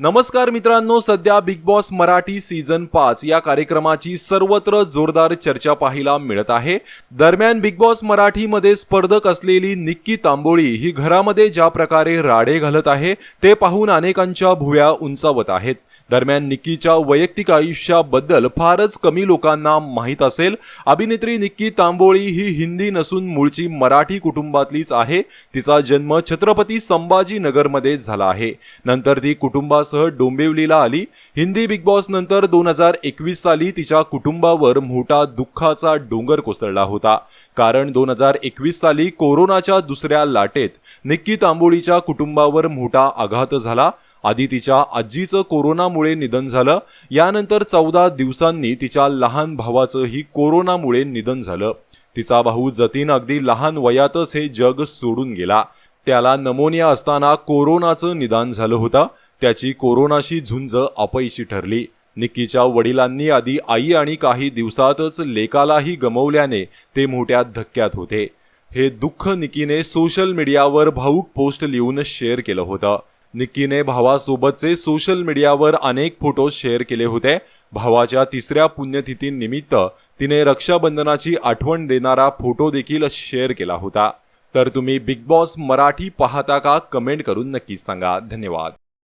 नमस्कार मित्रांनो सध्या बिग बॉस मराठी सीझन पाच या कार्यक्रमाची सर्वत्र जोरदार चर्चा पाहायला मिळत आहे. दरम्यान बिग बॉस मराठीमध्ये स्पर्धक असलेली निक्की तांबोळी ही घरामध्ये ज्या प्रकारे राडे घालत आहे ते पाहून अनेकांच्या भुव्या उंचावत आहेत. दरम्यान निक्कीच्या वैयक्तिक आयुष्याबद्दल फारच कमी लोकांना माहीत असेल. अभिनेत्री निक्की तांबोळी ही हिंदी नसून मूळची मराठी कुटुंबातलीच आहे. तिचा जन्म छत्रपती संभाजीनगरमध्ये झाला आहे. नंतर ती कुटुंबासह डोंबिवलीला आली. हिंदी बिग बॉस नंतर दोन हजार एकवीस साली तिच्या कुटुंबावर मोठा दुःखाचा डोंगर कोसळला होता. कारण दोन हजार एकवीस साली कोरोनाच्या दुसऱ्या लाटेत निक्की तांबोळीच्या कुटुंबावर मोठा आघात झाला. आधी तिच्या आजीचं कोरोनामुळे निधन झालं. यानंतर चौदा दिवसांनी तिच्या लहान भावाचंही कोरोनामुळे निधन झालं. तिचा भाऊ जतीन अगदी लहान वयातच हे जग सोडून गेला. त्याला नमोनिया असताना कोरोनाचं निदान झालं होतं. त्याची कोरोनाशी झुंज अपयशी ठरली. निक्कीच्या वडिलांनी आधी आई आणि काही दिवसातच लेकालाही गमवल्याने ते मोठ्या धक्क्यात होते. हे दुःख निकीने सोशल मीडियावर भाऊक पोस्ट लिहून शेअर केलं होतं. निक्कीने भावासोबतचे सोशल मीडियावर अनेक फोटो शेअर केले होते. भावाच्या तिसऱ्या पुण्यतिथीनिमित्त तिने रक्षाबंधनाची आठवण देणारा फोटो देखील शेअर केला होता. तर तुम्ही बिग बॉस मराठी पाहता का? कमेंट करून नक्की सांगा. धन्यवाद.